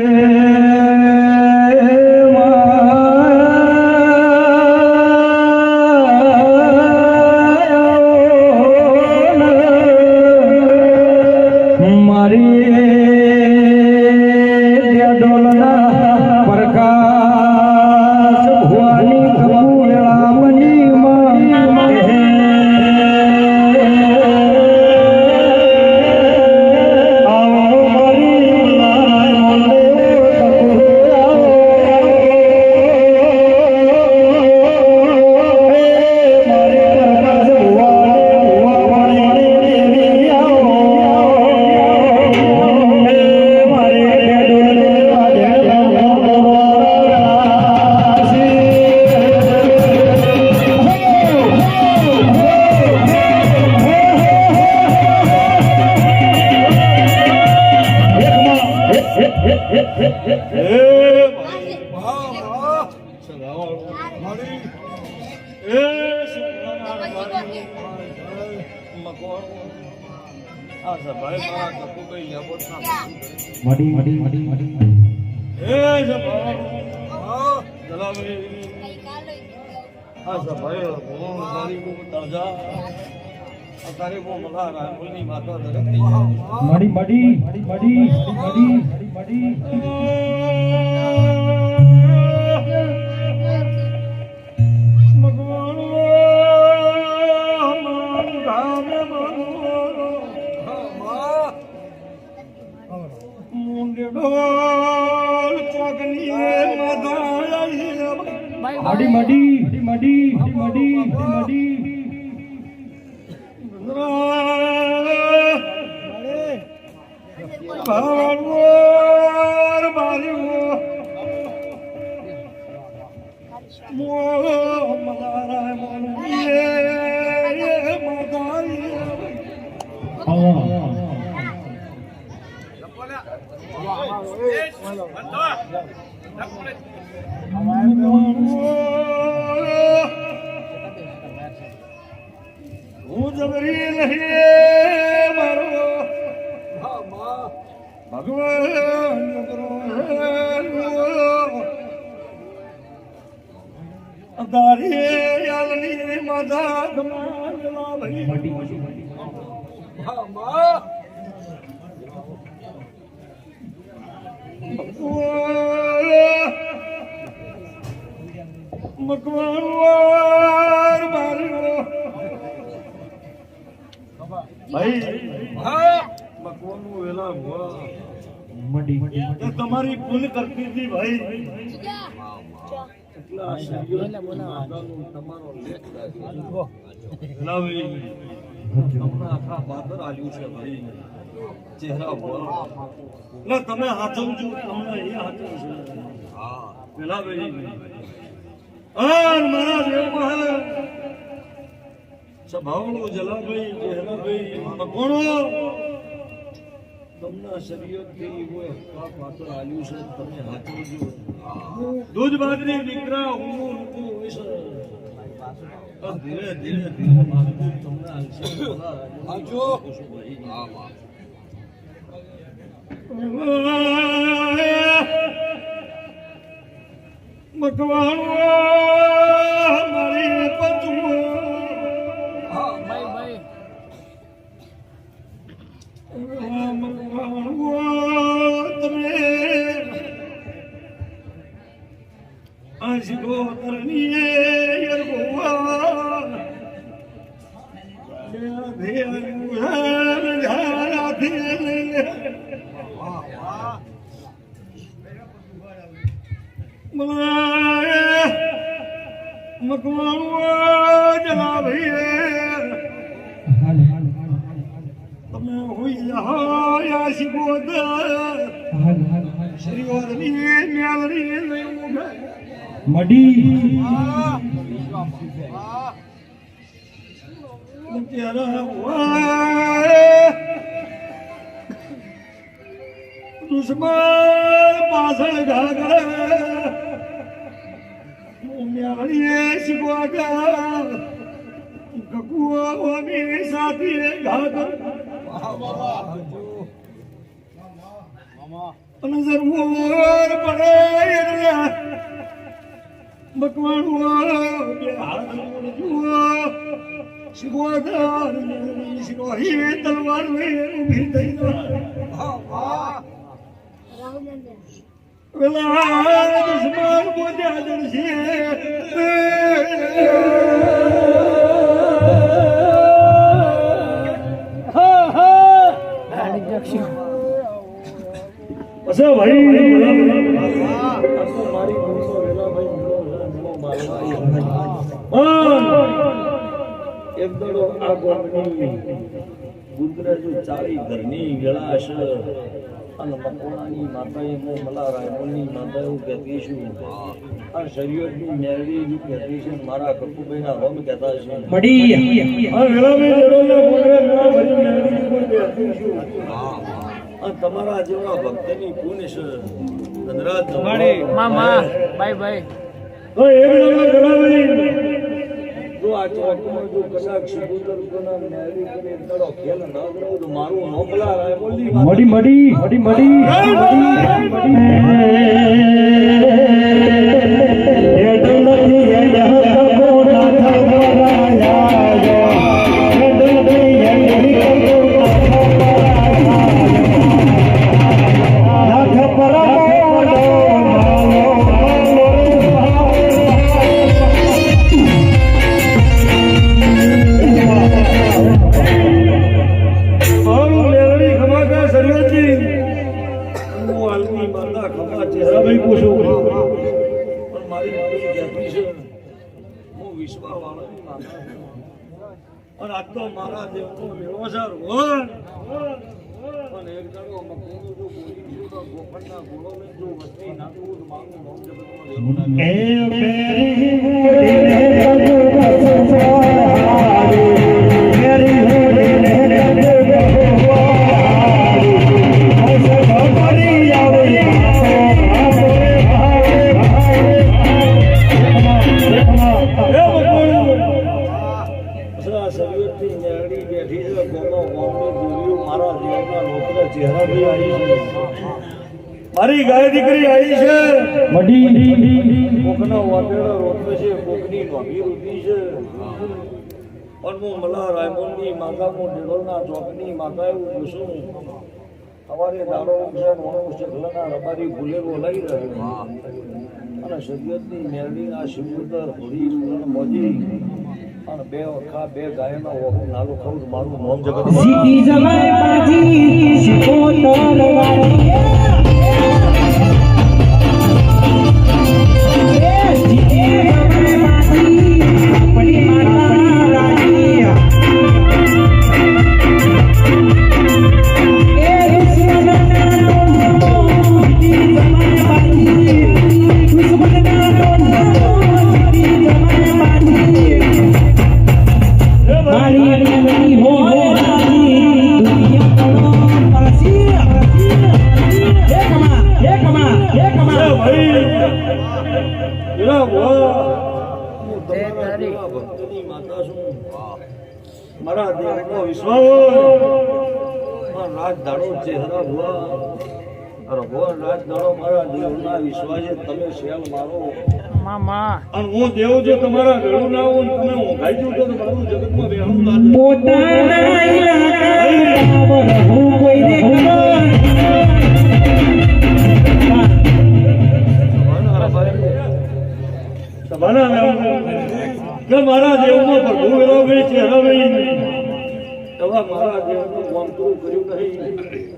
Mm-hmm. મડી મડી મડી મડી એ સભા ચલાવી આ સભાએ ભગવાન મારી કો તળજા અત્યારે કો મલા રામની માતા દરકતી મડી મડી મડી મડી મડી મડી હું જબરી નહીં મારો ભગવાન ધારે આવની માધા ધમાન લાવી મકવાણ વાર માર્યો. ભાઈ. મકવાનું વેલા તમારી ભૂલ કરતી હતી ભાઈ. કેટલા તમારો લેખ આલ્યું છે ભાઈ ચહેરા બોલો તમે હાથવજો તમને એ હાથવજો હા પેલા ભાઈ મારા દેવ સભાવણો જલાભાઈ ચહેરાભાઈ ભગવાણો તમને શરીયતથી એવું પાત્ર આવ્યું છે તમે હાથવજો દૂધ બાદરી દીકરા હું ઊંઘું جلو ترني الغوار يا ذي الوهام الهالة يا شبوده يا مريم يا મડી. દુશ્મન પાછળ ઘાગર મેળીએ શીખવા ગકુઓ સાથે ઘાગર અને જરૂર પડે એટલે مطوان شگوادار شگوہی میں تلوار میں بھی دینا ولا دشمن کو دے درشی ہا ہا بس بھائی એક દડો આ ચાળી ઘરની વેળા અને મકોણાની માતાએ હું મલા રાયમોની માતા હું કહેતી છું આ શરીયતની મેળવી એવું કહેતી છે મારા કપુભાઈના રોમ કહેતા છે. તમારા જેવા ભક્તની પુણ્ય છે. ધનરાજ મામા. Bye bye. એક નંબર જો આ ચોકમાં જો કદાચ શિબુદર કોના મેળવી કરી દડો ખેલ ન કરો તો મારું નોબલા રાયમોલની માતા મડી મડી મડી મારું પણ મારી કહેતી છે હું વિશ્વા. અને આજ તો મારા દેવનો મેળો છે રોહન અને એક દાડો મકરનું જો બોલી ગયું તો ગોપણના ગોળોને જો વસ્તી નાખવું મારું નામ જગતમાં દેવું મારી ગાય દીકરી આવી છે. મડી કોકના વાટેડા રોપે છે કોકની નોંધી રૂપી છે. પણ હું મલા રાયમોનની માતા હું ડેડોલના ચોકની માતા એવું પૂછું અમારે દાડો છે મોણો ઘરના રબારી ભૂલેલો લઈ રહ્યો અને સદિયતની મેરડીના શિવદર હોળી મોજી. અને બે વખા બે ગાયનો વહુ નાલો ખાવું મારું નામ જગત જીતી જમાય પાજી શિકોતર વાળી મારા દેવના વિશ્વાસે તમે શેલ મારો. મામા. અને હું દેવ જો તમારા વેળું ના હોય તમે ઊંઘાઈ તો મારું જગતમાં બેહણું લાગે પોતાના ઇલાકા હું કોઈ દે સભાના નામ કે મારા દેવમાં પ્રભુ વેરો ચહેરા એવા મારા દેવનું વામતું કર્યું નહીં.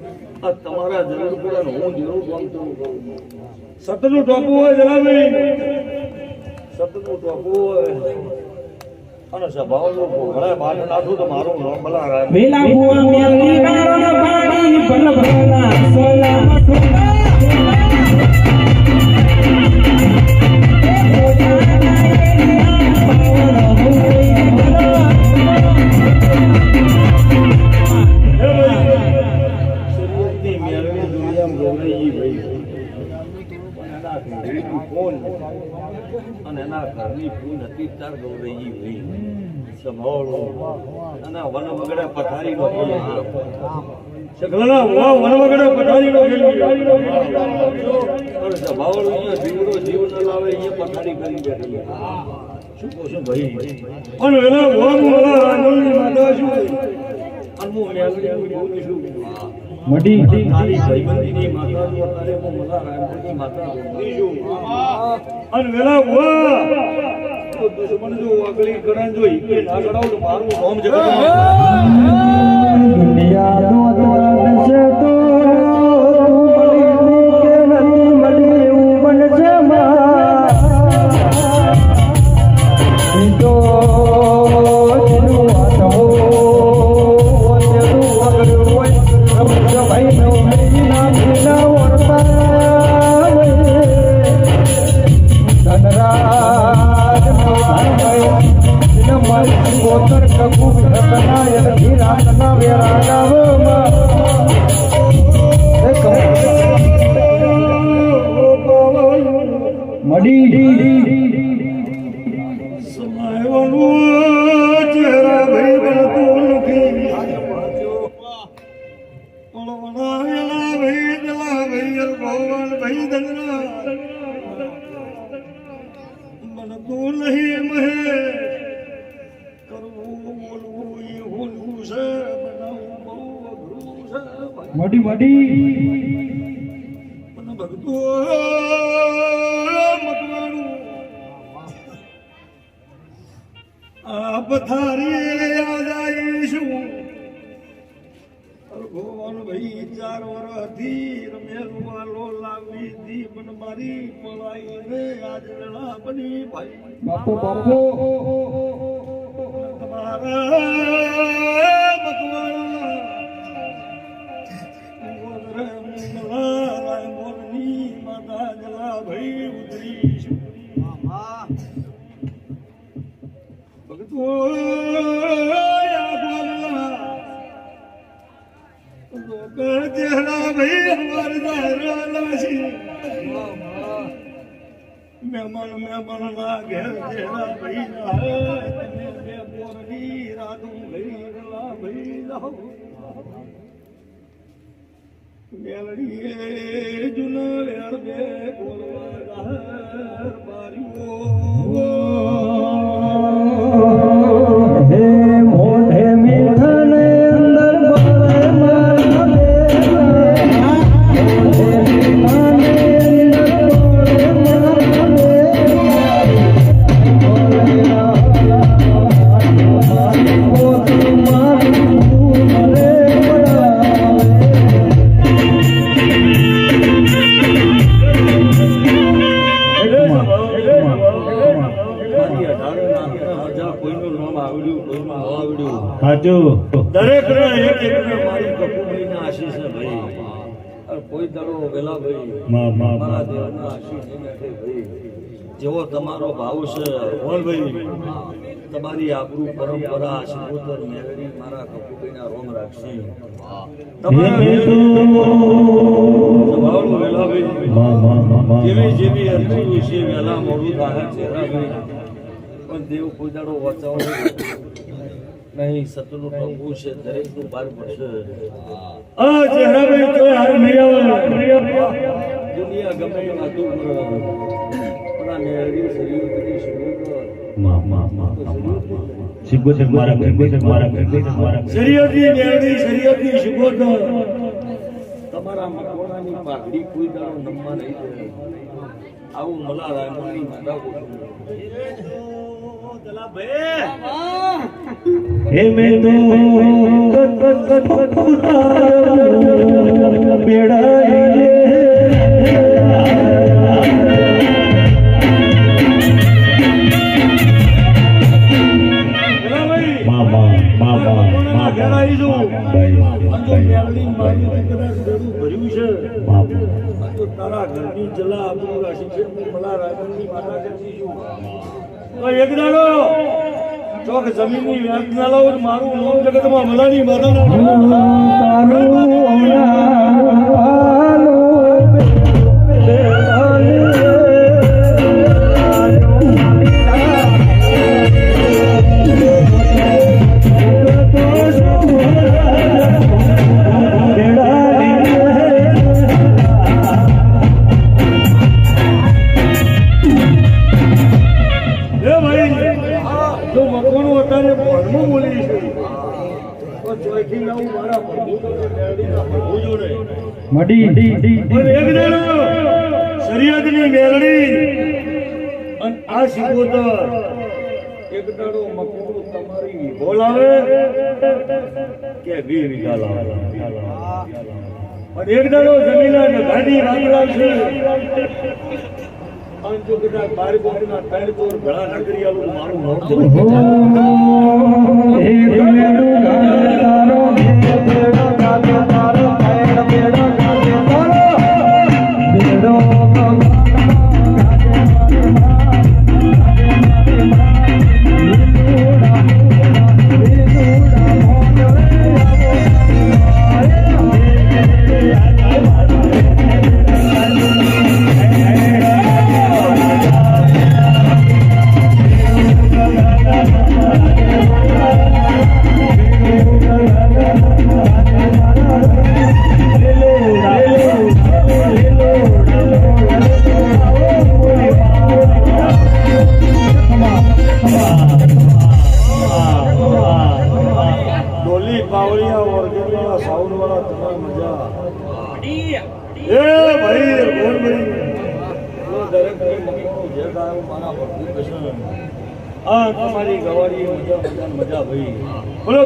આ તમારા જરૂર પડે હું કરું સતનું ટોપું હોય જણાવી સતનું ટોપું હોય. અને સભાઓનું ઘણા બાટ નાખું તો મારું નામ ભલ ભલા સોલા. એના ઘરની ફૂલ હતી તાર ગૌરાઈ ભાઈ સંભાળો. અને વન વગડે પથારી નો વાવ વનવગડે પથારીનો ખેલ અરે સભાવડો અહીંયા જીવડો જીવ ન અહીંયા પથારી કરી બેઠી શું કહો છો ભાઈ? અને એના વાવ વાળા રાજોની માતા છું. મડી તારી ભાઈબંધીની માતા જો અત્યારે હું મલા રાયપુરની માતા છું અને વેલા વા તો દુશ્મન જો આગળી ગણન જો ઈકે ના ગણાવ તો મારું નામ જગત દુનિયા ભગતો મતવાણું આ પથારી યાદ આવીશું ભગવાન ભાઈ ચાર વર્ષથી રમેલું વાલો લાવી દી પણ મારી પળાઈ રે આજ વેળા બની ભાઈ. બાપો બાપો. તમારા માતા જલા ભાઈ ઉતરી. ભગતો યા બોલના લોક ચહેરા ભાઈ હમાર દારા છે મહેમાન મહેમાન ના ઘેર ચહેરા जूने સાચું દરેક એક એક મારી કપૂરભાઈ ના આશીષ છે ભાઈ. કોઈ દડો વેલા ભાઈ. માં, માં, મારા દેવના આશીષ ભાઈ જેવો તમારો ભાવ છે. ભાઈ. તમારી આબરૂ પરંપરા મેળવી મારા કપૂરભાઈ ના રોમ રાખશે. તમારા વેલા ભાઈ જેવી જેવી અરજી વિશે વહેલા મોડું થાય ચહેરા ભાઈ. પણ દેવ કોઈ દાડો વચાવો નહીં સતનું પ્રભુ છે દરેકનું બાર પડશે. આ ચહેરા ભાઈ તો હાર નહીં. દુનિયા ગમે એ વાતો કરો પણ આ મેળવી શરીર બધી સિગોતર મારા સિગોતર મારા સિગોતર મારા શરીયતની મેળવી શિગો તો તમારા મકોડાની પાઘડી કોઈ દાડો નમવા નહીં દે આવું મલા રાયમણની માતા બોલું મેં પેલા ભાઈ મારી કદાચ બેડું તો તારા ઘરની જલા આબરૂ રાશિ છે હું મલા માતા કરતી છું એક દાડો ચોક જમીનની વ્યાજ ના લાવો મારું નામ જગતમાં મલાની માતા ધર્મ બોલી મેળડી અને આ સિકોતર એક દાડો મકડું અને એક દાડો જમીન ગાડી જો કદાચ બાર કોકના ત્રણ કોર ઘણા નગરી આવું મારું મોઢ એક તમારી ગવારી મજા મજા ભાઈ. બોલો